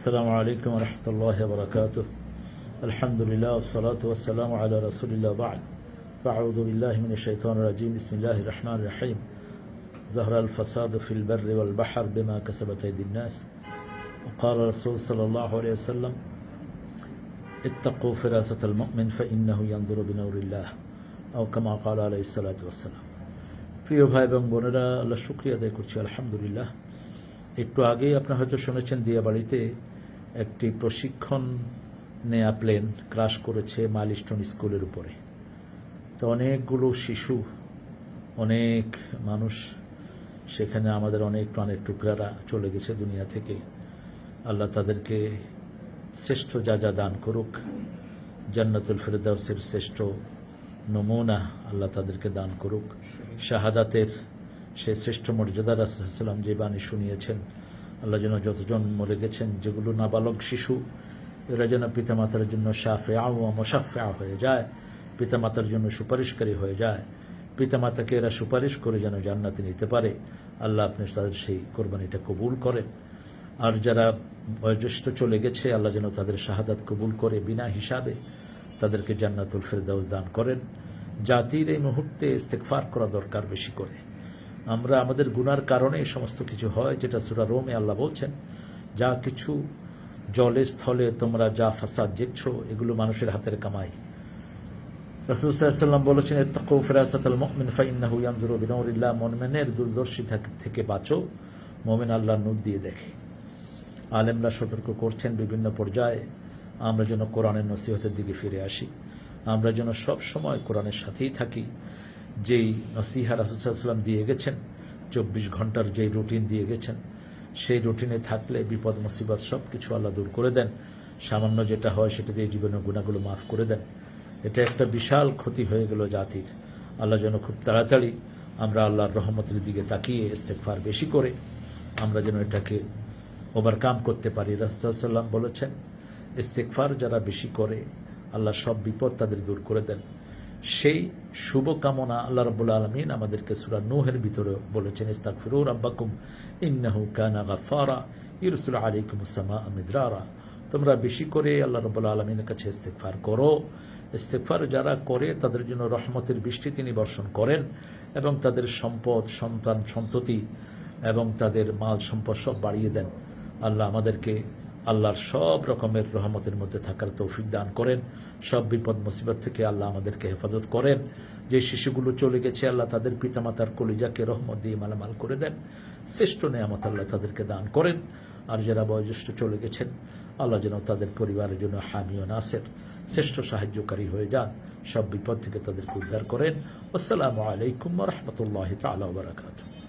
السلام عليكم ورحمة الله وبركاته الحمد لله والصلاة والسلام على رسول الله بعد فأعوذ بالله من الشيطان الرجيم بسم الله الرحمن الرحيم ظهر الفساد في البر والبحر بما كسبت أيدي الناس وقال الرسول صلى الله عليه وسلم اتقوا فراسة المؤمن فإنه ينظر بنور الله أو كما قال عليه الصلاة والسلام প্রিয় ভাই এবং বোনেরা আল্লাহ শুক্রিয়া আদায় করছি আলহামদুলিল্লাহ একটু আগেই আপনারা হয়তো শুনেছেন দিয়াবাড়িতে একটি প্রশিক্ষণ নেয়া প্লেন ক্রাশ করেছে মাইলস্টোন স্কুলের উপরে। তো অনেকগুলো শিশু, অনেক মানুষ সেখানে আমাদের অনেক প্রাণের টুকরারা চলে গেছে দুনিয়া থেকে। আল্লাহ তাদেরকে শ্রেষ্ঠ যা যা দান করুক, জান্নাতুল ফেরদাউসের শ্রেষ্ঠ নমুনা আল্লাহ তাদেরকে দান করুক। শাহাদাতের সে শ্রেষ্ঠ মর্যাদা রাসুলাম যে বাণী শুনিয়েছেন। আল্লাহ যেন যতজন মরে গেছেন, যেগুলো নাবালক শিশু, এরা যেন পিতামাতার জন্য সাফে আও মশাফে হয়ে যায়, পিতামাতার জন্য সুপারিশকারী হয়ে যায়, পিতামাতাকে এরা সুপারিশ করে যেন জান্নাতে নিতে পারে। আল্লাহ আপনি তাদের সেই কোরবানিটা কবুল করেন। আর যারা বয়োজ্যেষ্ঠ চলে গেছে, আল্লাহ যেন তাদের শাহাদাত কবুল করে বিনা হিসাবে তাদেরকে জান্নাতুল ফেরদাউস দান করেন। জাতির এই মুহূর্তে ইস্তেকফার করা দরকার বেশি করে। আমরা আমাদের গুনার কারণে এই সমস্ত কিছু হয়, যেটা সুরা রোমে আল্লাহ বলছেন, যা কিছু জলে, স্থলে তোমরা যা ফাসাদ দেখছ, এগুলো মানুষের হাতের কামাই। রসুল বলেছেন তাকু ফেরাসাত আল মমিন, ফাইন্নাহু ইয়ানজুরু বিনৌরিল্লাহ। মনমেনের দূরদর্শী থেকে বাঁচো, মোমেন আল্লাহ নূর দিয়ে দেখে। আলেমরা সতর্ক করছেন বিভিন্ন পর্যায়ে, আমরা যেন কোরআনের নসিহতের দিকে ফিরে আসি। আমরা যেন সব সময় কোরআনের সাথেই থাকি। যেই নসিহা রাসুসাল্লাম দিয়ে গেছেন, চব্বিশ ঘণ্টার যেই রুটিন দিয়ে গেছেন, সেই রুটিনে থাকলে বিপদ, মুসিবত সব কিছু আল্লাহ দূর করে দেন। সামান্য যেটা হয় সেটা দিয়ে জীবনের গুণাগুলো মাফ করে দেন। এটা একটা বিশাল ক্ষতি হয়ে গেল জাতির। আল্লাহ যেন খুব তাড়াতাড়ি আমরা আল্লাহর রহমতের দিকে তাকিয়ে ইস্তেকফার বেশি করে আমরা যেন এটাকে ওভারকাম করতে পারি। রাসুসাল্লাম বলেছেন ইস্তেকফার যারা বেশি করে, আল্লাহ সব বিপদ তাদের দূর করে দেন। সেই শুভকামনা আল্লাহ রব্বুল আলমিন আমাদেরকে সুরা নুহের ভিতরে বলেছেন ইস্তাক ফিরুর আব্বাকুম ইন্নাহু কানা গাফারা ইরসুল আলাইকুম সামা মিদ্রারা। তোমরা বেশি করে আল্লাহ রব্বুল আলমিনের কাছে ইস্তেকফার করো। ইস্তেকফার যারা করে, তাদের জন্য রহমতের বৃষ্টি তিনি বর্ষণ করেন এবং তাদের সম্পদ, সন্তান, সন্ততি এবং তাদের মাল সম্পদ সব বাড়িয়ে দেন। আল্লাহ আমাদেরকে আল্লাহর সব রকমের রহমতের মধ্যে থাকার তৌফিক দান করেন। সব বিপদ মুসিবত থেকে আল্লাহ আমাদেরকে হেফাজত করেন। যে শিশুগুলো চলে গেছে, আল্লাহ তাদের পিতামাতার কলিজাকে রহমত দিয়ে মালামাল করে দেন। শ্রেষ্ঠ নেয়ামত আল্লাহ তাদেরকে দান করেন। আর যারা বয়োজ্যেষ্ঠ চলে গেছেন, আল্লাহ যেন তাদের পরিবারের জন্য হামিও নাসের শ্রেষ্ঠ সাহায্যকারী হয়ে যান। সব বিপদ থেকে তাদেরকে উদ্ধার করেন। আসসালামু আলাইকুম রহমতুল্লাহ তালা বারাকাতু